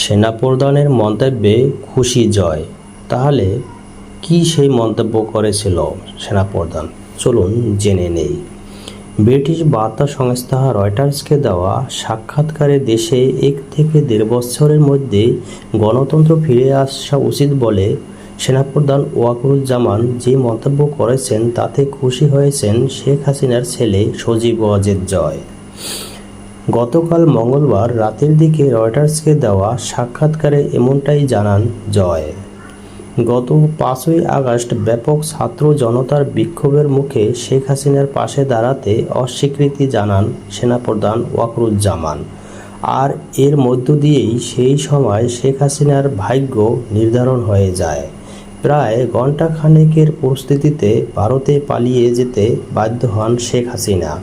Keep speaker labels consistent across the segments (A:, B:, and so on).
A: সেনাপ্রধানের মন্তব্যে খুশি জয়। তাহলে কি সেই মন্তব্য করেছিল সেনাপ্রধান? চলুন জেনে নেই। ব্রিটিশ বার্তা সংস্থা রয়টার্সকে দেওয়া সাক্ষাৎকারে দেশে এক থেকে দেড় বছরের মধ্যে গণতন্ত্র ফিরে আসা উচিত বলে সেনাপ্রধান ওয়াকুরুজ্জামান যে মন্তব্য করেছেন তাতে খুশি হয়েছেন শেখ হাসিনার ছেলে সজীব ওয়াজেদ জয়। গতকাল মঙ্গলবার রাতের দিকে রয়টার্সকে দেওয়া সাক্ষাৎকারে এমনটাই জানান জয়। গত পাঁচই আগস্ট ব্যাপক ছাত্র জনতার বিক্ষোভের মুখে শেখ হাসিনার পাশে দাঁড়াতে অস্বীকৃতি জানান সেনাপ্রধান ওয়াকরুজ্জামান। আর এর মধ্য দিয়েই সেই সময় শেখ হাসিনার ভাগ্য নির্ধারণ হয়ে যায়। প্রায় ঘণ্টা খানেকের পরিস্থিতিতে ভারতে পালিয়ে যেতে বাধ্য হন শেখ হাসিনা।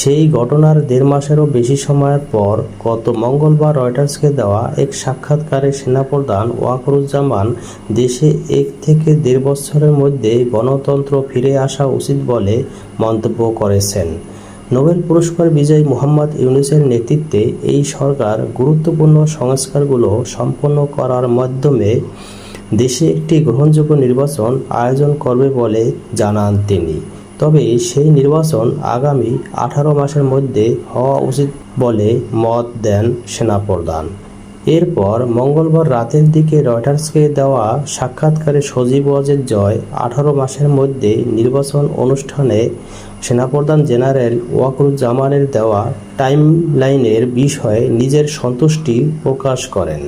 A: সেই ঘটনার দেড় মাসেরও বেশি সময়ের পর গত মঙ্গলবার রয়টার্সকে দেওয়া এক সাক্ষাৎকারে সেনাপ্রধান ওয়াকরুজ্জামান দেশে এক থেকে দেড় বছরের মধ্যে গণতন্ত্র ফিরে আসা উচিত বলে মন্তব্য করেছেন। নোবেল পুরস্কার বিজয়ী মোহাম্মদ ইউনুসের নেতৃত্বে এই সরকার গুরুত্বপূর্ণ সংস্কারগুলো সম্পন্ন করার মাধ্যমে দেশে একটি গ্রহণযোগ্য নির্বাচন আয়োজন করবে বলে জানান তিনি। তবে সেই নির্বাচন আগামী আঠারো মাসের মধ্যে হওয়া উচিত বলে মত দেন সেনাপ্রধান। এরপর মঙ্গলবার রাতের দিকে রয়টার্সকে দেওয়া সাক্ষাৎকারে সজীব ওয়াজেদ জয় আঠারো মাসের মধ্যে নির্বাচন অনুষ্ঠানে সেনাপ্রধান জেনারেল ওয়াকরুজ্জামানের দেওয়া টাইমলাইনের বিষয়ে নিজের সন্তুষ্টি প্রকাশ করেন।